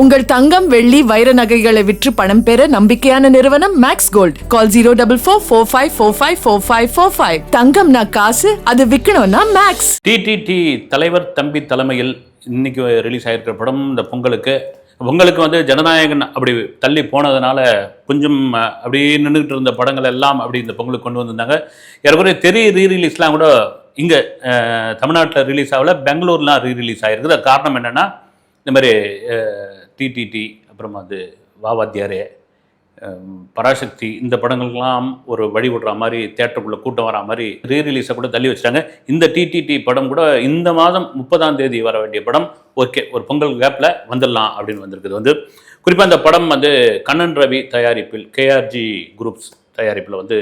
உங்கள் தங்கம் வெள்ளி வைர நகைகளை விற்று பணம் பெற நம்பிக்கையான நிறுவனம் Max Gold call zero double four four five four five four five four five தங்கம்னா காசு அது விற்கணும்னா மேக்ஸ் டிடிடி தலைவர் தம்பி தலைமையில் இன்னைக்கு ரிலீஸ் ஆகிருக்கிற படம் இந்த பொங்கலுக்கு. பொங்கலுக்கு வந்து ஜனநாயகன் அப்படி தள்ளி போனதுனால கொஞ்சம் அப்படி அப்படியே இருந்த படங்கள் எல்லாம் அப்படி இந்த பொங்கலுக்கு கொண்டு வந்திருந்தாங்க. ஏற்கனவே தெரிய ரீ ரிலீஸ்லாம் கூட இங்கே தமிழ்நாட்டில் ரிலீஸ் ஆகல பெங்களூர்லாம் ரீ ரிலீஸ் ஆகிருக்குது காரணம் என்னென்னா இந்த மாதிரி டிடிடி அப்புறமா அது வாவாத்தியாரே பராசக்தி இந்த படங்களுக்கெல்லாம் ஒரு வழி விடுற மாதிரி தேட்டருக்குள்ளே கூட்டம் வர மாதிரி ரீ ரிலீஸை கூட தள்ளி வச்சிட்டாங்க. இந்த டிடிடி படம் கூட இந்த மாதம் முப்பதாம் தேதி வர வேண்டிய படம். ஓகே ஒரு பொங்கல் கேப்பில் வந்துடலாம் அப்படின்னு வந்திருக்குது வந்து. குறிப்பாக இந்த படம் வந்து கண்ணன் ரவி தயாரிப்பில் கேஆர்ஜி குரூப்ஸ் தயாரிப்பில் வந்து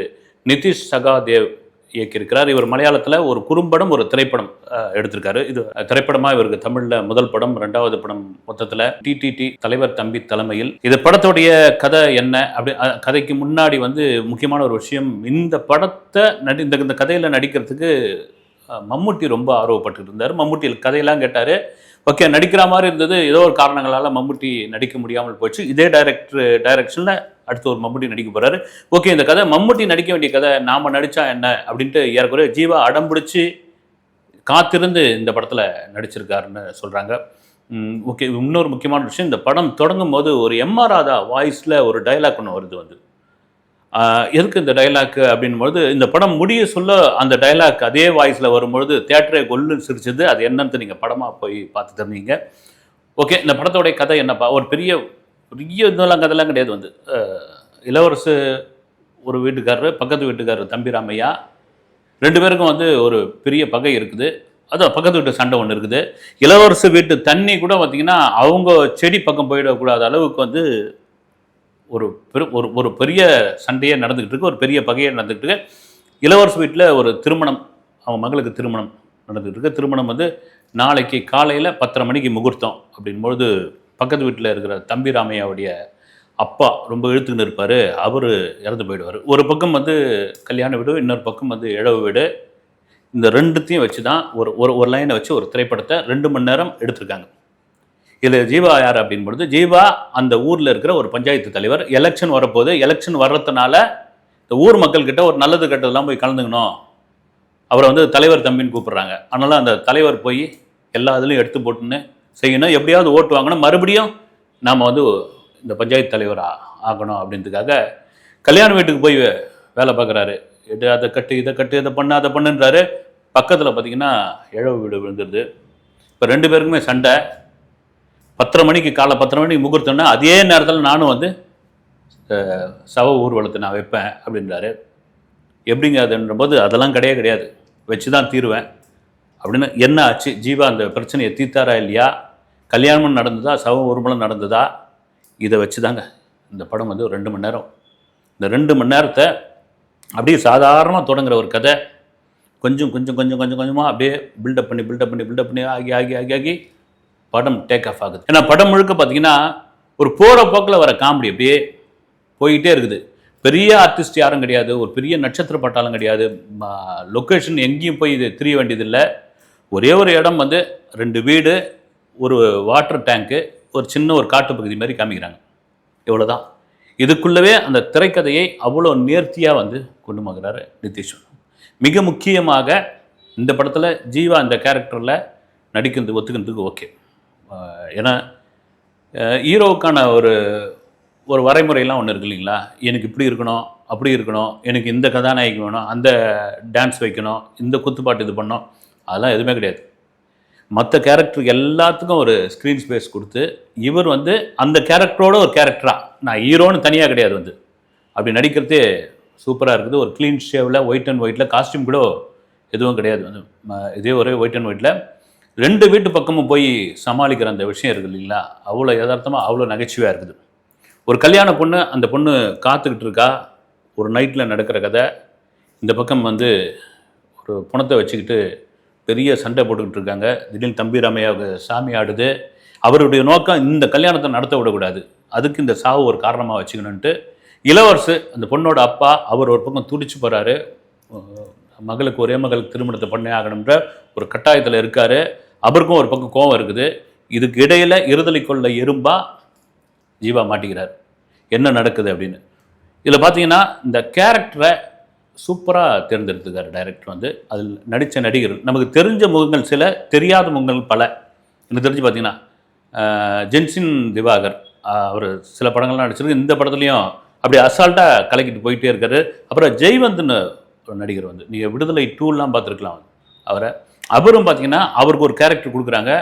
நிதிஷ் சகாதேவ் இயக்கியிருக்கிறார். இவர் மலையாளத்தில் ஒரு குறும்படம் ஒரு திரைப்படம் எடுத்திருக்காரு. இது திரைப்படமாக இவருக்கு தமிழில் முதல் படம் ரெண்டாவது படம் மொத்தத்தில் டிடிடி தலைவர் தம்பி தலைமையில். இது படத்துடைய கதை என்ன? அப்படி கதைக்கு முன்னாடி வந்து முக்கியமான ஒரு விஷயம் இந்த படத்தை நடி இந்த இந்த கதையில் நடிக்கிறதுக்கு மம்முட்டி ரொம்ப ஆர்வப்பட்டு இருந்தார். மம்முட்டி கதையெல்லாம் கேட்டார். ஓகே நடிக்கிற மாதிரி இருந்தது. ஏதோ ஒரு காரணங்களால் மம்முட்டி நடிக்க முடியாமல் போச்சு. இதே டைரக்டர் டைரக்ஷனில் அடுத்து ஒரு மம்முட்டி நடிக்க போகிறாரு ஓகே இந்த கதை மம்முட்டி நடிக்க வேண்டிய கதை நாம் நடித்தா என்ன? அப்படின்ட்டு ஏறக்குறைய ஜீவா அடம் பிடிச்சி காத்திருந்து இந்த படத்தில் நடிச்சிருக்காருன்னு சொல்கிறாங்க ஓகே இன்னொரு முக்கியமான விஷயம் இந்த படம் தொடங்கும் போது ஒரு எம்ஆர் ராதா வாய்ஸில் ஒரு டைலாக் ஒன்று வருது வந்து. எதுக்கு இந்த டைலாக் அப்படின்பொழுது இந்த படம் முடிய சொல்ல அந்த டைலாக் அதே வாய்ஸில் வரும்பொழுது தேட்டரே கொல்லுன்னு சிரிச்சது அது என்னன்னு நீங்கள் படமாக போய் பார்த்து தெரிஞ்சீங்க ஓகே இந்த படத்தோடைய கதை என்னப்பா? ஒரு பெரிய பெரிய இதெல்லாம் கதைலாம் கிடையாது வந்து. இளவரசு ஒரு வீட்டுக்காரர் பக்கத்து வீட்டுக்காரர் தம்பிராமையா ரெண்டு பேருக்கும் வந்து ஒரு பெரிய பகை இருக்குது. அதான் பக்கத்து வீட்டு சண்டை ஒன்று இருக்குது. இளவரசு வீட்டு தண்ணி கூட பார்த்திங்கன்னா அவங்க செடி பக்கம் போயிடக்கூடாத அளவுக்கு வந்து ஒரு பெரு ஒரு ஒரு பெரிய சண்டையே நடந்துக்கிட்டு இருக்கு ஒரு பெரிய பகையே நடந்துக்கிட்டு இருக்கு. இளவரசு வீட்டில் ஒரு திருமணம் அவங்க மகளுக்கு திருமணம் நடந்துகிட்டு இருக்கு. திருமணம் வந்து நாளைக்கு காலையில் பத்தரை மணிக்கு முகூர்த்தம் அப்படின்பொழுது பக்கத்து வீட்டில் இருக்கிற தம்பி ராமையாவுடைய அப்பா ரொம்ப இழுத்துக்கிட்டு இருப்பார். அவர் இறந்து போயிடுவார். ஒரு பக்கம் வந்து கல்யாண வீடு இன்னொரு பக்கம் வந்து இழவு வீடு. இந்த ரெண்டுத்தையும் வச்சு தான் ஒரு ஒரு ஒரு லைனை வச்சு ஒரு திரைப்படத்தை ரெண்டு மணி நேரம் எடுத்திருக்காங்க. இதில் ஜீவா யார் அப்படின்பொழுது ஜீவா அந்த ஊரில் இருக்கிற ஒரு பஞ்சாயத்து தலைவர். எலெக்ஷன் வரப்போகுது. எலெக்ஷன் வர்றதுனால இந்த ஊர் மக்கள்கிட்ட ஒரு நல்லது கெட்டதெல்லாம் போய் கலந்துக்கணும். அவரை வந்து தலைவர் தம்பின்னு கூப்பிட்றாங்க. அதனால அந்த தலைவர் போய் எல்லா இதுலையும் எடுத்து போட்டுன்னு செய்யணும். எப்படியாவது ஓட்டு வாங்கணும். மறுபடியும் நாம் வந்து இந்த பஞ்சாயத்து தலைவர் ஆகணும் அப்படின்றதுக்காக கல்யாண வீட்டுக்கு போய் வே- வேலை பார்க்குறாரு. இது அதை கட்டு இதை கட்டு இதை பண்ணு அதை பண்ணுன்றாரு. பக்கத்தில் பார்த்தீங்கன்னா இழவு வீடு விழுந்துருது. இப்போ ரெண்டு பேருக்குமே சண்டை. பத்தரை மணிக்கு காலை பத்தரை மணிக்கு முகூர்த்தம்னா அதே நேரத்தில் நானும் வந்து சவ ஊர்வலத்தை நான் வைப்பேன் அப்படின்றாரு. எப்படிங்க அதுன்றபோது அதெல்லாம் கிடையவே கிடையாது. வச்சு தான் தீருவேன். அப்படின்னு என்ன ஆச்சு? ஜீவா அந்த பிரச்சனையை தீர்த்தாரா இல்லையா? கல்யாணம் நடந்ததா? சவ ஊர்வலம் நடந்ததா? இதை வச்சு தாங்க இந்த படம் வந்து ஒரு ரெண்டு மணி நேரம். இந்த ரெண்டு மணி நேரத்தை அப்படியே சாதாரணமாக தொடங்குற ஒரு கதை. கொஞ்சம் கொஞ்சம் கொஞ்சம் கொஞ்சம் கொஞ்சமாக அப்படியே பில்டப் பண்ணி பில்டப் பண்ணி பில்டப் பண்ணி ஆகி ஆகி ஆகி ஆகி படம் டேக் ஆஃப் ஆகுது. ஏன்னா படம் முழுக்க பார்த்தீங்கன்னா ஒரு போகிற போக்கில் வர காமெடி அப்படியே போயிட்டே இருக்குது. பெரிய ஆர்டிஸ்ட் யாரும் கிடையாது ஒரு பெரிய நட்சத்திர பட்டாலும் கிடையாது. லொக்கேஷன் எங்கேயும் போய் இது தெரிய வேண்டியதில்லை. ஒரே ஒரு இடம் வந்து ரெண்டு வீடு ஒரு வாட்டர் டேங்க்கு ஒரு சின்ன ஒரு காட்டு பகுதி மாதிரி காமிக்கிறாங்க. இவ்வளோதான் இதுக்குள்ளவே அந்த திரைக்கதையை அவ்வளோ நேர்த்தியாக வந்து கொண்டு போகிறாரு நிதிஷ். மிக முக்கியமாக இந்த படத்தில் ஜீவா இந்த கேரக்டரில் நடிக்கிறது ஒத்துக்கிறதுக்கு ஓகே ஏன்னா ஹீரோவுக்கான ஒரு ஒரு வரைமுறையெல்லாம் ஒன்று இருக்கு இல்லைங்களா? எனக்கு இப்படி இருக்கணும் அப்படி இருக்கணும் எனக்கு இந்த கதாநாயகி வேணும் அந்த டான்ஸ் வைக்கணும் இந்த குத்துப்பாட்டு இது பண்ணணும் அதெல்லாம் எதுவுமே கிடையாது. மற்ற கேரக்டருக்கு எல்லாத்துக்கும் ஒரு ஸ்க்ரீன் ஸ்பேஸ் கொடுத்து இவர் வந்து அந்த கேரக்டரோட ஒரு கேரக்டராக நான் ஹீரோன்னு தனியாக கிடையாது வந்து. அப்படி நடிக்கிறதே சூப்பராக இருக்குது. ஒரு க்ளீன் ஷேவில் ஒயிட் அண்ட் ஒயிட்டில் காஸ்டியூம் கூட எதுவும் கிடையாது வந்து. இதே ஒரே ஒயிட் அண்ட் ஒயிட்டில் ரெண்டு வீட்டு பக்கமும் போய் சமாளிக்கிற அந்த விஷயம் இருக்குது இல்லைங்களா? அவ்வளோ யதார்த்தமாக அவ்வளோ நகைச்சுவையாக இருக்குது. ஒரு கல்யாண பொண்ணு அந்த பொண்ணு காத்துக்கிட்டு இருக்கா? ஒரு நைட்டில் நடக்கிற கதை. இந்த பக்கம் வந்து ஒரு பணத்தை வச்சுக்கிட்டு பெரிய சண்டை போட்டுக்கிட்டு இருக்காங்க. திடீர்னு தம்பி ராமையாவுக்கு சாமி ஆடுது. அவருடைய நோக்கம் இந்த கல்யாணத்தை நடத்த விடக்கூடாது. அதுக்கு இந்த சாவு ஒரு காரணமாக வச்சுக்கணுன்ட்டு இளவரசு அந்த பொண்ணோட அப்பா அவர் ஒரு பக்கம் துடிச்சு போகிறாரு மகளுக்கு ஒரே மகளுக்கு திருமணத்தை பண்ணே ஆகணுன்ற ஒரு கட்டாயத்தில் இருக்காரு. அவருக்கும் ஒரு பக்கம் கோவம் இருக்குது. இதுக்கு இடையில் இருதலை கொள்ள எறும்பா ஜீவா மாட்டிக்கிறார். என்ன நடக்குது அப்படின்னு. இதில் பார்த்தீங்கன்னா இந்த கேரக்டரை சூப்பராக தேர்ந்தெடுத்துக்கார் டைரக்டர் வந்து. அதில் நடித்த நடிகர். நமக்கு தெரிஞ்ச முகங்கள் சில தெரியாத முகங்கள் பல. எனக்கு தெரிஞ்சு பார்த்தீங்கன்னா ஜென்சின் திவாகர் அவர் சில படங்கள்லாம் நடிச்சிருக்கு இந்த படத்துலையும் அப்படி அசால்ட்டாக கலக்கிட்டு போயிட்டே இருக்காரு. அப்புறம் ஜெய்வந்த்னு ஒரு நடிகர் வந்து. நீங்கள் விடுதலை டூலாம் பார்த்துருக்கலாம். அவரை அப்புறம் பார்த்தீங்கன்னா அவருக்கு ஒரு கேரக்டர் கொடுக்குறாங்க.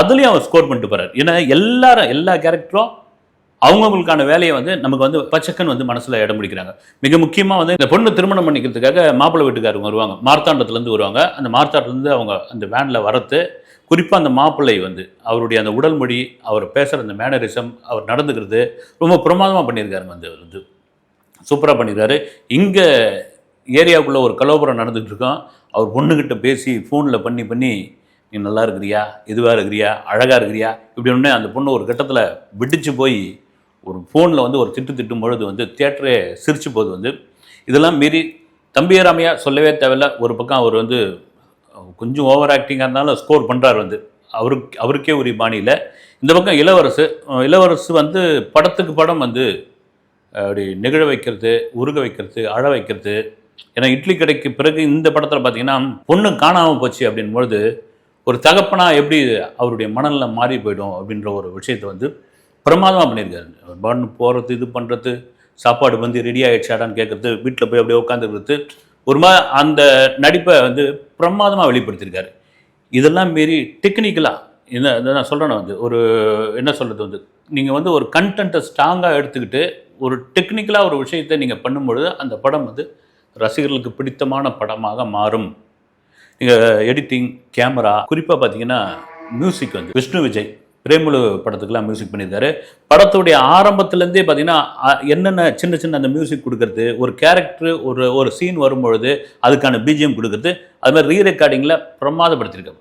அதுலேயும் அவர் ஸ்கோர் பண்ணிட்டு போறாரு. ஏன்னா எல்லாரும் எல்லா கேரக்டரும் அவங்கவுங்களுக்கான வேலையை வந்து நமக்கு வந்து பச்சக்கன் வந்து மனசில் இடம் பிடிக்கிறாங்க. மிக முக்கியமாக வந்து இந்த பொண்ணு திருமணம் பண்ணிக்கிறதுக்காக மாப்பிள்ளை வீட்டுக்காரங்க வருவாங்க. மார்த்தாண்டத்துலேருந்து வருவாங்க. அந்த மார்த்தாண்டத்துலேருந்து அவங்க அந்த வேனில் வரத்து குறிப்பாக அந்த மாப்பிள்ளை வந்து அவருடைய அந்த உடல் மொழி அவர் பேசுகிற அந்த மேனரிசம் அவர் நடந்துக்கிறது ரொம்ப பிரமாதமாக பண்ணியிருக்காருங்க வந்து. அவர் வந்து சூப்பராக பண்ணியிருக்காரு. இங்கே ஏரியாவுக்குள்ளே ஒரு கலோபரம் நடந்துகிட்டு இருக்கோம் அவர் பொண்ணுக்கிட்ட பேசி ஃபோனில் பண்ணி பண்ணி நீ நல்லா இருக்கிறியா? இதுவாக இருக்கிறியா? அழகாக இருக்கிறியா? இப்படி ஒன்று அந்த பொண்ணு ஒரு கட்டத்தில் விடிச்சு போய் ஒரு ஃபோனில் வந்து ஒரு திட்டு திட்டும் பொழுது வந்து தியேட்டரே சிரிச்சு போது வந்து இதெல்லாம் மீறி தம்பியராமையா சொல்லவே தேவையில்ல. ஒரு பக்கம் அவர் வந்து கொஞ்சம் ஓவர் ஆக்டிங்காக இருந்தாலும் ஸ்கோர் பண்ணுறாரு வந்து. அவருக்கு அவருக்கே உரிய பாணியில் இந்த பக்கம் இளவரசு இளவரசு வந்து படத்துக்கு படம் வந்து அப்படி நிகழ வைக்கிறது உருக வைக்கிறது அழ வைக்கிறது ஏன்னா இட்லி கடைக்கு பிறகு இந்த படத்தில் பார்த்தீங்கன்னா பொண்ணு காணாமல் போச்சு அப்படின்பொழுது ஒரு தகப்பனா எப்படி அவருடைய மனநிலை மாறி போயிடும் அப்படின்ற ஒரு விஷயத்தை வந்து பிரமாதமாக பண்ணியிருக்காரு. பண்ணு போகிறது இது பண்ணுறது சாப்பாடு வந்து ரெடி ஆகிடுச்சாடான்னு கேட்குறது வீட்டில் போய் அப்படியே உட்காந்துருக்கிறது ஒரு மாதிரி அந்த நடிப்பை வந்து பிரமாதமாக வெளிப்படுத்தியிருக்காரு. இதெல்லாம் மீறி டெக்னிக்கலாக என்ன இதை நான் சொல்கிறேன் வந்து ஒரு என்ன சொல்கிறது வந்து நீங்கள் வந்து ஒரு கண்டென்ட்டை ஸ்ட்ராங்காக எடுத்துக்கிட்டு ஒரு டெக்னிக்கலாக ஒரு விஷயத்தை நீங்கள் பண்ணும்பொழுது அந்த படம் வந்து ரசிகர்களுக்கு பிடித்தமான படமாக மாறும். நீங்கள் எடிட்டிங் கேமரா குறிப்பாக பார்த்தீங்கன்னா மியூசிக் வந்து விஷ்ணு விஜய் பிரேமுலு படத்துக்கெல்லாம் மியூசிக் பண்ணியிருந்தாரு. படத்துடைய ஆரம்பத்துலேருந்தே பார்த்தீங்கன்னா என்னென்ன சின்ன சின்ன அந்த மியூசிக் கொடுக்கறது ஒரு கேரக்டர் ஒரு ஒரு சீன் வரும்பொழுது அதுக்கான பிஜிஎம் கொடுக்கறது அது மாதிரி ரீ ரெக்கார்டிங்கில் பிரமாதப்படுத்தியிருக்காரு.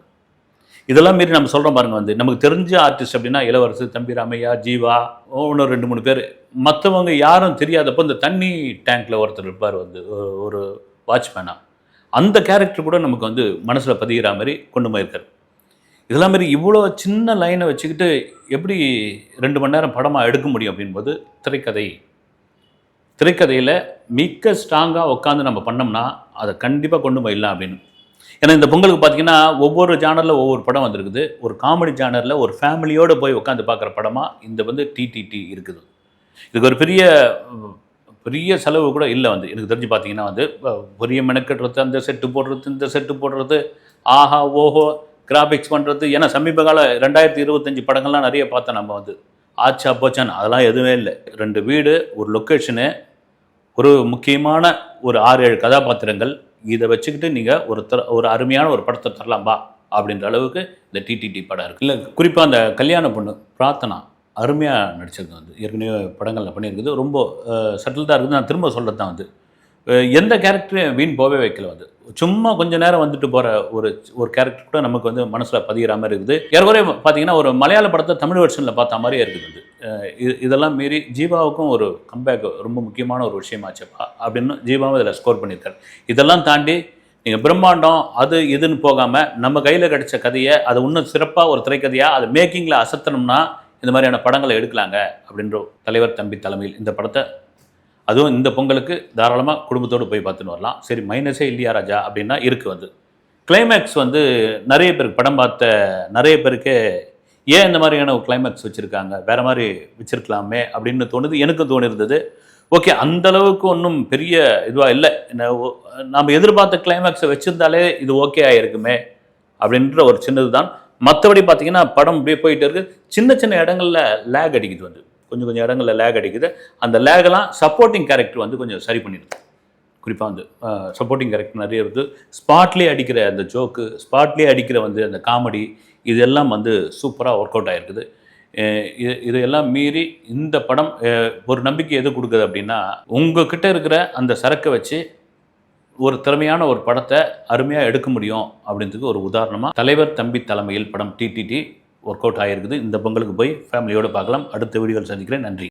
இதெல்லாம் மீறி நம்ம சொல்கிறோம் பாருங்க வந்து. நமக்கு தெரிஞ்ச ஆர்டிஸ்ட் அப்படின்னா இளவரசு தம்பி ராமையா ஜீவா இன்னும் ரெண்டு மூணு பேர். மற்றவங்க யாரும் தெரியாதப்போ இந்த தண்ணி டேங்க்ல ஒருத்தர் இருப்பார் வந்து ஒரு- ஒரு வாட்ச்மேனா அந்த கேரக்டர் கூட நமக்கு வந்து மனசில் பதிகிற மாதிரி கொண்டு போயிருக்காரு. இதெல்லாம் மாதிரி இவ்வளோ சின்ன லைனை வச்சுக்கிட்டு எப்படி ரெண்டு மணி நேரம் படமாக எடுக்க முடியும் அப்படின்போது திரைக்கதை. திரைக்கதையில் மிக்க ஸ்ட்ராங்காக உட்காந்து நம்ம பண்ணோம்னா அதை கண்டிப்பாக கொண்டு போயிடலாம் அப்படின்னு. ஏன்னா இந்த பொங்கலுக்கு பார்த்தீங்கன்னா ஒவ்வொரு ஜானரில் ஒவ்வொரு படம் வந்திருக்குது. ஒரு காமெடி ஜானரில் ஒரு ஃபேமிலியோடு போய் உட்காந்து பார்க்குற படமாக இந்த வந்து டிடிடி இருக்குது. இதுக்கு ஒரு பெரிய பெரிய செலவு கூட இல்லை வந்து. எனக்கு தெரிஞ்சு பார்த்தீங்கன்னா வந்து பெரிய மெனக்கட்டுறது அந்த செட்டு போடுறது இந்த செட்டு போடுறது ஆஹா ஓஹோ கிராஃபிக்ஸ் பண்ணுறது ஏன்னா சமீப கால ரெண்டாயிரத்தி இருபத்தஞ்சி படங்கள்லாம் நிறைய பார்த்தோம் நம்ம வந்து. ஆச்சா போச்சான் அதெல்லாம் எதுவுமே இல்லை. ரெண்டு வீடு ஒரு லொக்கேஷனு ஒரு முக்கியமான ஒரு ஆறு ஏழு கதாபாத்திரங்கள் இதை வச்சுக்கிட்டு நீங்கள் ஒரு தர ஒரு அருமையான ஒரு படத்தை தரலாம் பா அப்படின்ற அளவுக்கு இந்த டிடிடி படம் இருக்குது இல்லை குறிப்பாக அந்த கல்யாண பொண்ணு பிரார்த்தனா அருமையாக நடிச்சிருக்கு வந்து ஏற்கனவே படங்களில் பண்ணியிருக்குது. ரொம்ப சட்டில் தான் இருக்குது. நான் திரும்ப சொல்கிறது தான் வந்து எந்த கேரக்டரையும் வீண் போவே வைக்கல வந்து சும்மா கொஞ்ச நேரம் வந்துட்டு போகிற ஒரு ஒரு கேரக்டர் கூட நமக்கு வந்து மனசில் பதிகிற மாதிரி இருக்குது. ஏற்கனவே பார்த்தீங்கன்னா ஒரு மலையாள படத்தை தமிழ் வெர்ஷனில் பார்த்த மாதிரியே இருக்குது வந்து இது இதெல்லாம் மீறி ஜீவாவுக்கும் ஒரு கம்பேக் ரொம்ப முக்கியமான ஒரு விஷயமாச்சப்பா அப்படின்னு ஜீவாவும் இதில் ஸ்கோர் பண்ணியிருக்காரு. இதெல்லாம் தாண்டி நீங்கள் பிரம்மாண்டம் அது இதுன்னு போகாமல் நம்ம கையில் கிடைச்ச கதையை அதை இன்னும் சிறப்பாக ஒரு திரைக்கதையாக அதை மேக்கிங்கில் அசத்தணும்னா இந்த மாதிரியான படங்களை எடுக்கலாங்க அப்படின்ற தலைவர் தம்பி தலைமையில் இந்த படத்தை அதுவும் இந்த பொங்கலுக்கு தாராளமாக குடும்பத்தோடு போய் பார்த்துன்னு வரலாம். சரி மைனஸே இல்லையா ராஜா? அப்படின்னா இருக்குது வந்து. கிளைமேக்ஸ் வந்து நிறைய பேருக்கு படம் பார்த்த நிறைய பேருக்கு ஏன் இந்த மாதிரியான ஒரு கிளைமேக்ஸ் வச்சுருக்காங்க? வேற மாதிரி வச்சுருக்கலாமே அப்படின்னு தோணுது எனக்கும் தோணிருந்தது. ஓகே அந்த அளவுக்கு ஒன்றும் பெரிய இதுவாக இல்லை. நம்ம எதிர்பார்த்த கிளைமேக்ஸை வச்சிருந்தாலே இது ஓகே ஆகிருக்குமே அப்படின்ற ஒரு சின்னது தான் மற்றபடி பார்த்தீங்கன்னா படம் அப்படியே போயிட்டு இருக்கு. சின்ன சின்ன இடங்களில் லேக் அடிக்குது வந்து. கொஞ்சம் கொஞ்சம் இடங்களில் லேக் அடிக்குது. அந்த லேகெல்லாம் சப்போர்ட்டிங் கேரக்டர் வந்து கொஞ்சம் சரி பண்ணிடுது குறிப்பாக வந்து சப்போர்ட்டிங் கேரக்டர் நிறைய இருக்குது ஸ்பாட்லேயே அடிக்கிற அந்த ஜோக்கு ஸ்பாட்லேயே அடிக்கிற வந்து அந்த காமெடி இதெல்லாம் வந்து சூப்பராக ஒர்க் அவுட் ஆகிருக்குது இது இதையெல்லாம் மீறி இந்த படம் ஒரு நம்பிக்கை எது கொடுக்குது அப்படின்னா உங்ககிட்ட இருக்கிற அந்த சரக்கை வச்சு ஒரு திறமையான ஒரு படத்தை அருமையாக எடுக்க முடியும் அப்படின்றதுக்கு ஒரு உதாரணமாக தலைவர் தம்பி தலைமையில் படம் டிடிடி ஒர்க் அவுட் ஆகிருக்குது இந்த பொங்கலுக்கு போய் ஃபேமிலியோடு பார்க்கலாம். அடுத்த வீடியோவில் சந்திக்கிறேன். நன்றி.